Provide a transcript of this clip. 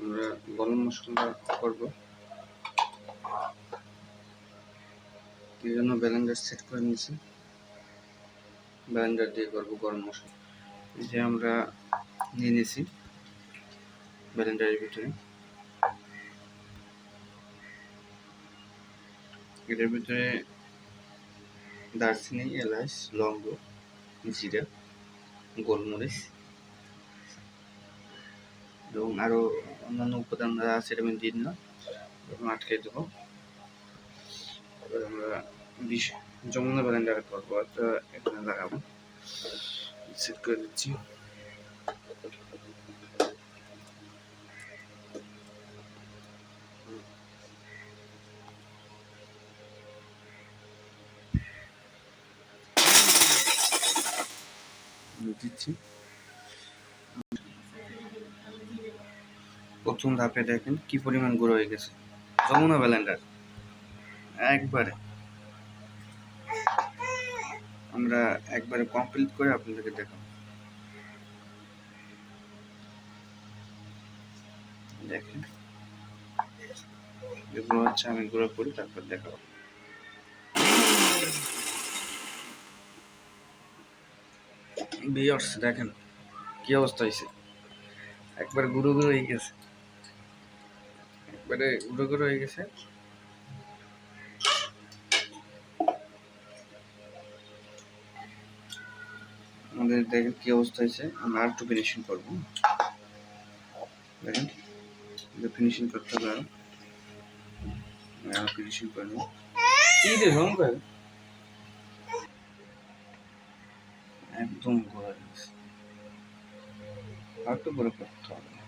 আমরা গরম মশলা করব। এই জন্য ব্যালেন্ডার সেট করে নিয়েছি। ব্যালেন্ডার দিয়ে করব গরম মশলা। এই যে আমরা নিয়ে নিয়েছি ব্যালেন্ডারের ভিতরে। এটার ভিতরে দারচিনি, এলাচ, লবঙ্গ, জিরা, গোলমরিচ এবং আরও অন্যান্য উপাদান যা আছে এটা আমি দিন না আটকে দেবো। এবার আমরা বিষ যমুনা ব্যালেন্ডার করব একটা এখানে লাগাবো। সেট করে দিচ্ছি। দিচ্ছি। প্রথম ধাপে দেখেন কি পরিমাণ গুঁড়ো হয়ে গেছে। যমুনা ব্যালেন্ডার একবারে। আমরা একবারে কমপ্লিট করে আপনাদেরকে দেখাবো। দেখেন। এগুলো হচ্ছে আমি গুঁড়ো করি, তারপর দেখাবো। বিয়ার্স দেখেন কি অবস্থা হয়েছে একবার গুঁড়ো গুঁড়ো হয়ে গেছে। একবারে গুঁড়ো গুঁড়ো হয়ে গেছে। আমাদের দেখেন কি অবস্থা হয়েছে। আমরা আর একটু ফিনিশিং করব। দেখেন ফিনিশিং করতে হবে আরও। আরও ফিনিশিং করব কি রে শঙ্কর একদম গোড়া আর একটু করে করতে হবে